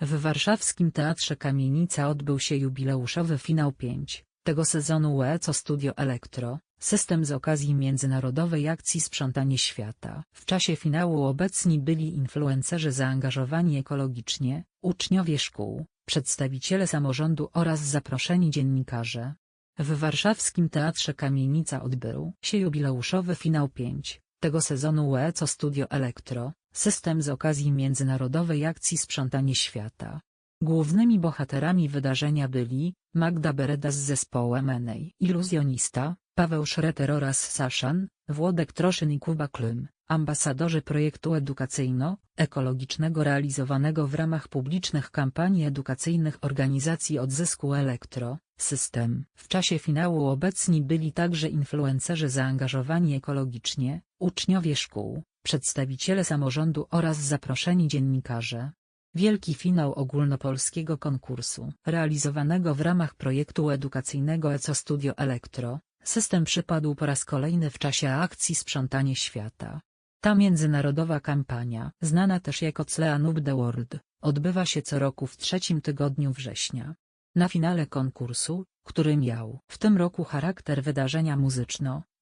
W warszawskim Teatrze Kamienica odbył się jubileuszowy finał 5 tego sezonu UECO Studio Elektro, system z okazji międzynarodowej akcji Sprzątanie Świata. W czasie finału obecni byli influencerzy zaangażowani ekologicznie, uczniowie szkół, przedstawiciele samorządu oraz zaproszeni dziennikarze. W warszawskim Teatrze Kamienica odbył się jubileuszowy finał 5 tego sezonu UECO Studio Elektro, system z okazji międzynarodowej akcji Sprzątanie Świata. Głównymi bohaterami wydarzenia byli Magda Bereda z zespołem Enej Iluzjonista, Paweł Szreter oraz Saszan, Włodek Troszyn i Kuba Klym, ambasadorzy projektu edukacyjno-ekologicznego realizowanego w ramach publicznych kampanii edukacyjnych organizacji odzysku Elektro, System. W czasie finału obecni byli także influencerzy zaangażowani ekologicznie, uczniowie szkół, przedstawiciele samorządu oraz zaproszeni dziennikarze. Wielki finał ogólnopolskiego konkursu, realizowanego w ramach projektu edukacyjnego ECO Studio Elektro, system przypadł po raz kolejny w czasie akcji Sprzątanie Świata. Ta międzynarodowa kampania, znana też jako Clean Up the World, odbywa się co roku w trzecim tygodniu września. Na finale konkursu, który miał w tym roku charakter wydarzenia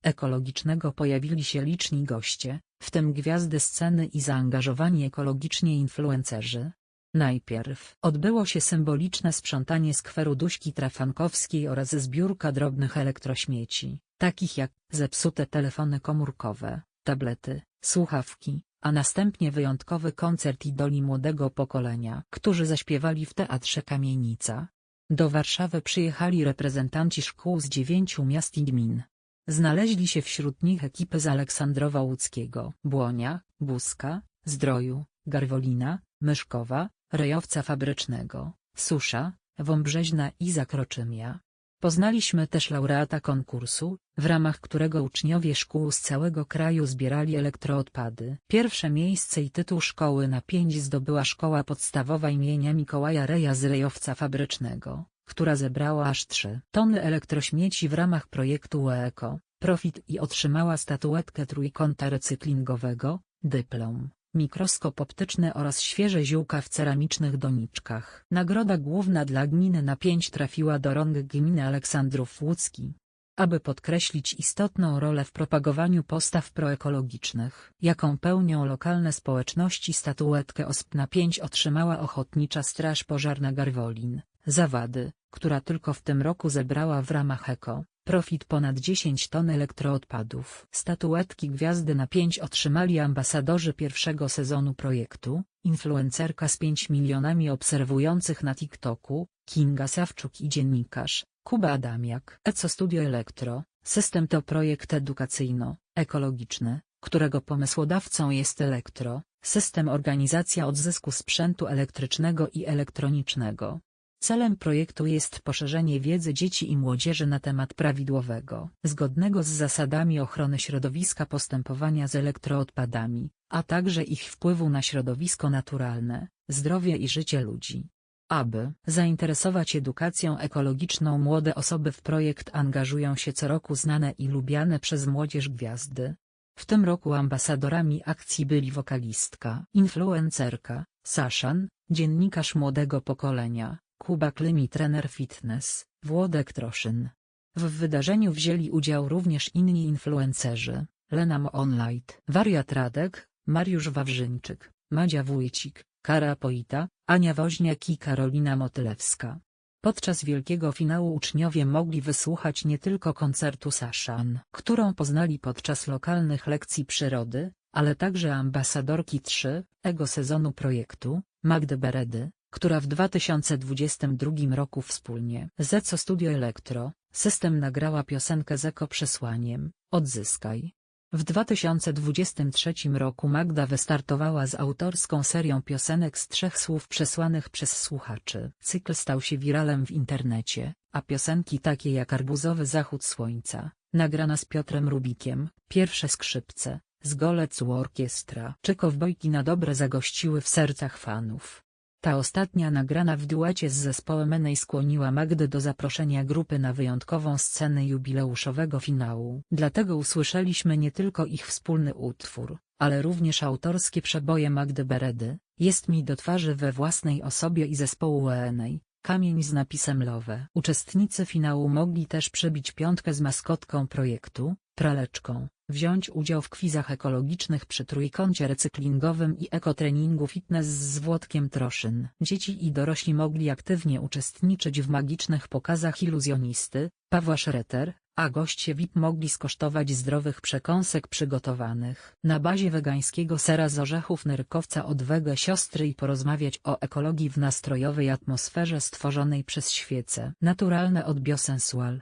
muzyczno-ekologicznego pojawili się liczni goście, w tym gwiazdy sceny i zaangażowani ekologicznie influencerzy. Najpierw odbyło się symboliczne sprzątanie skweru Duśki Trafankowskiej oraz zbiórka drobnych elektrośmieci, takich jak zepsute telefony komórkowe, tablety, słuchawki, a następnie wyjątkowy koncert idoli młodego pokolenia, którzy zaśpiewali w Teatrze Kamienica. Do Warszawy przyjechali reprezentanci szkół z dziewięciu miast i gmin. Znaleźli się wśród nich ekipy z Aleksandrowa Łódzkiego, Błonia, Buska, Zdroju, Garwolina, Myszkowa, Rejowca Fabrycznego, Susza, Wąbrzeźna i Zakroczymia. Poznaliśmy też laureata konkursu, w ramach którego uczniowie szkół z całego kraju zbierali elektroodpady. Pierwsze miejsce i tytuł szkoły na pięć zdobyła szkoła podstawowa imienia Mikołaja Reja z Rejowca Fabrycznego, która zebrała aż 3 tony elektrośmieci w ramach projektu EECO, Profit i otrzymała statuetkę trójkąta recyklingowego, dyplom, mikroskop optyczny oraz świeże ziółka w ceramicznych doniczkach. Nagroda główna dla gminy na pięć trafiła do rąk gminy Aleksandrów Łódzki. Aby podkreślić istotną rolę w propagowaniu postaw proekologicznych, jaką pełnią lokalne społeczności statuetkę OSP na 5 otrzymała Ochotnicza Straż Pożarna Garwolin, Zawady, która tylko w tym roku zebrała w ramach ECO, Profit ponad 10 ton elektroodpadów. Statuetki Gwiazdy na 5 otrzymali ambasadorzy pierwszego sezonu projektu, influencerka z 5 milionami obserwujących na TikToku, Kinga Sawczuk i dziennikarz, Kuba Adamiak. ECO Studio Elektro, system to projekt edukacyjno-ekologiczny, którego pomysłodawcą jest Elektro, system organizacja odzysku sprzętu elektrycznego i elektronicznego, Celem projektu jest poszerzenie wiedzy dzieci i młodzieży na temat prawidłowego, zgodnego z zasadami ochrony środowiska postępowania z elektroodpadami, a także ich wpływu na środowisko naturalne, zdrowie i życie ludzi. Aby zainteresować edukacją ekologiczną młode osoby w projekt angażują się co roku znane i lubiane przez młodzież gwiazdy. W tym roku ambasadorami akcji byli wokalistka, influencerka, Saszan, dziennikarz młodego pokolenia, Kuba Klymi trener fitness, Włodek Troszyn. W wydarzeniu wzięli udział również inni influencerzy, Lena Onlight, Wariat Radek, Mariusz Wawrzyńczyk, Madzia Wójcik, Kara Poita, Ania Woźniak i Karolina Motylewska. Podczas wielkiego finału uczniowie mogli wysłuchać nie tylko koncertu Saszan, którą poznali podczas lokalnych lekcji przyrody, ale także ambasadorki 3, ego sezonu projektu, Magdy Beredy, która w 2022 roku wspólnie z ECO Studio Elektro, system nagrała piosenkę z Eko przesłaniem, Odzyskaj. W 2023 roku Magda wystartowała z autorską serią piosenek z trzech słów przesłanych przez słuchaczy. Cykl stał się wiralem w internecie, a piosenki takie jak Arbuzowy Zachód Słońca, nagrana z Piotrem Rubikiem, Pierwsze Skrzypce, z Golec Orkiestra czy Kowbojki na dobre zagościły w sercach fanów. Ta ostatnia nagrana w duecie z zespołem Enej skłoniła Magdę do zaproszenia grupy na wyjątkową scenę jubileuszowego finału. Dlatego usłyszeliśmy nie tylko ich wspólny utwór, ale również autorskie przeboje Magdy Beredy, Jest mi do twarzy we własnej osobie i zespołu ENEJ. Kamień z napisem Love. Uczestnicy finału mogli też przebić piątkę z maskotką projektu, praleczką, wziąć udział w kwizach ekologicznych przy trójkącie recyklingowym i ekotreningu fitness z Włodkiem Troszyn. Dzieci i dorośli mogli aktywnie uczestniczyć w magicznych pokazach iluzjonisty, Pawła Szreter, a goście VIP mogli skosztować zdrowych przekąsek przygotowanych na bazie wegańskiego sera z orzechów nerkowca od wege siostry i porozmawiać o ekologii w nastrojowej atmosferze stworzonej przez świece. Naturalne od Biosensual.